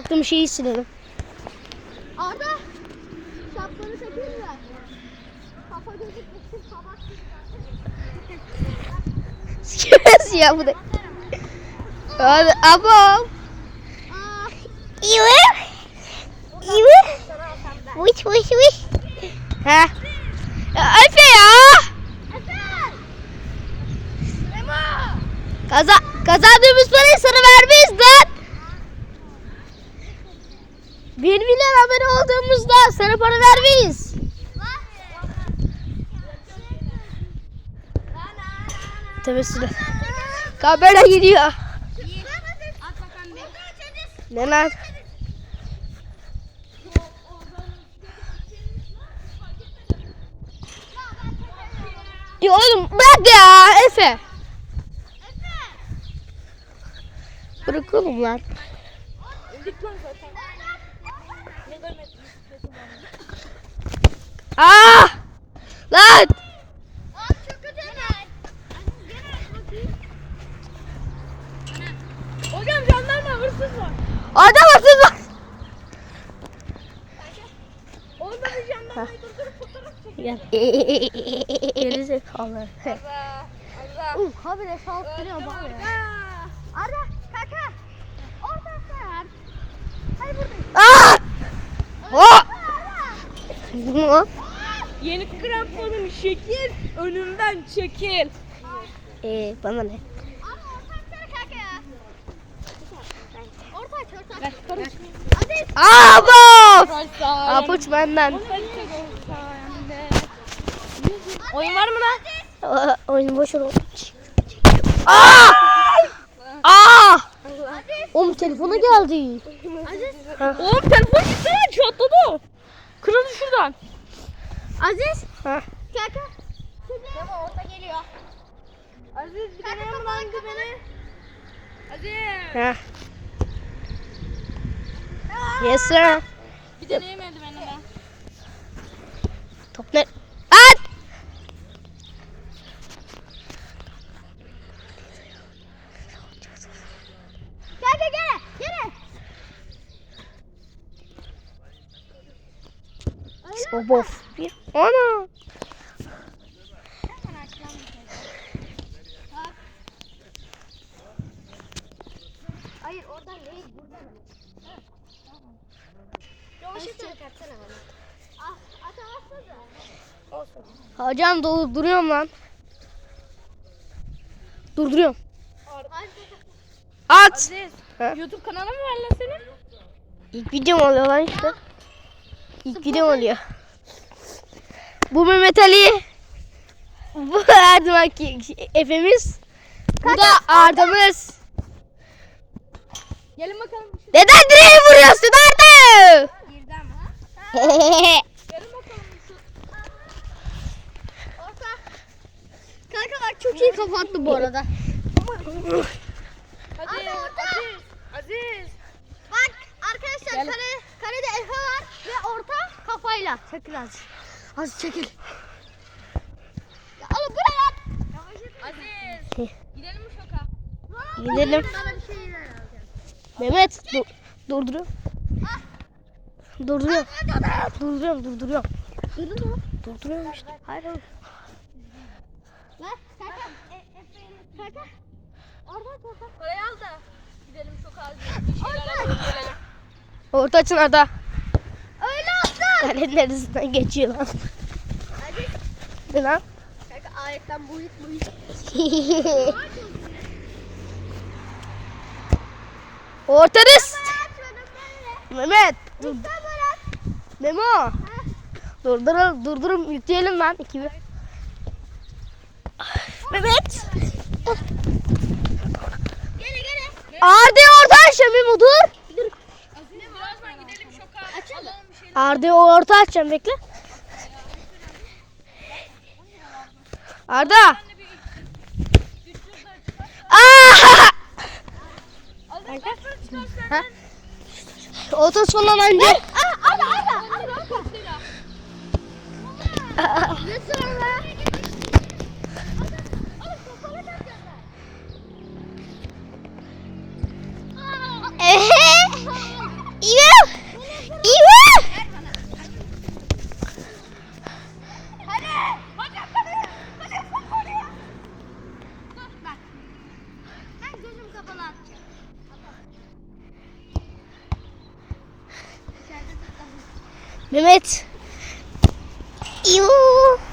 yaptığım şeyi silelim. Arda şapkanı takayım mı? Kafa gözükmesin kabak. Ya bu da. Hadi abam. Aa, İyi? İyi? Uç uç uç. Ha. Efe ya. Efe! Kaza 1 milyon abone olduğumuzda sana para vermeyiz. Tebessüm. Kamera gidiyor. Ne lan? Ya oğlum bırak ya Efe. Efe. Bırak oğlum lan. Aa! Lan! At çok kötü hemen. Hocam jandarma hırsız var. Adam hırsız var. Orada bir jandarmayı durdurup fotoğraf çek. Gel. Geri zekalı. Arda. Arda. Uh, habire saldırıyor bana ya. Arda kaka. Orada sen. Hayır buradayım. Aa! Oh! Yeni kramponum şekil. Önümden çekil. Ee, bana ne? Bu! Apuç benden. Oyun var mı lan? Oyun boş ver. Aa! Aa! Oğlum telefona geldi. Oğlum telefon gitti lan çatladı şuradan. Aziz. Ha. Kaka. Demo orta geliyor. Aziz bir Kaka kapalı beni. Aziz. Ha. Yes sir. Bir deneyemedim beni ben. Top ne? At! Of of. Bir. Ana. Hayır oradan değil buradan. Yavaşça çıkartsana bana. Ah, atamazsın da. Olsun. Hocam durduruyorum lan. Durduruyorum. At. Aziz. Ha? YouTube kanalı mı var lan senin? İlk videom oluyor lan işte. İlk videom oluyor. Bu Mehmet Ali. Bu zamanki Efe'miz. Bu da Arda'mız. Gelin bakalım. Neden direğe vuruyorsun Arda? Girdi ama. Gelin bakalım. Orta. Kanka bak çok iyi kapattı bu arada. Aziz. Aziz. Aziz. Bak arkadaşlar Gel. kare, karede Efe var ve orta kafayla. Çekil az. Az çekil. Ya oğlum buraya at. Aziz. Gidelim mi şoka? Gidelim. Bana bir şeyler alacağım. Mehmet dur, durduruyorum. Durduruyorum. Durduruyorum, durduruyorum. Durdun mu? Durduruyorum işte. Hayır hayır. Ver. Kanka. E. Kanka. Orada orta. Parayı al da. Gidelim şoka Aziz. Bir şeyler alalım gelelim. Orta açın Arda. Kalenin arasından geçiyor lan. Hadi. Ne lan? Kanka ayetten buyut buyut. Ortadız. Mehmet. Dur. Memo. Durdurun, durdurun yükleyelim lan ekibi. Mehmet. Gene. Arda orta açacağım Memo dur. Aziz birazdan gidelim şoka. Alalım bir şey. Arda orta açacağım bekle. Arda. Aa! Ha? Orta sondan önce. Arda. Arda. Ne sonra? Mehmet. Yuuu.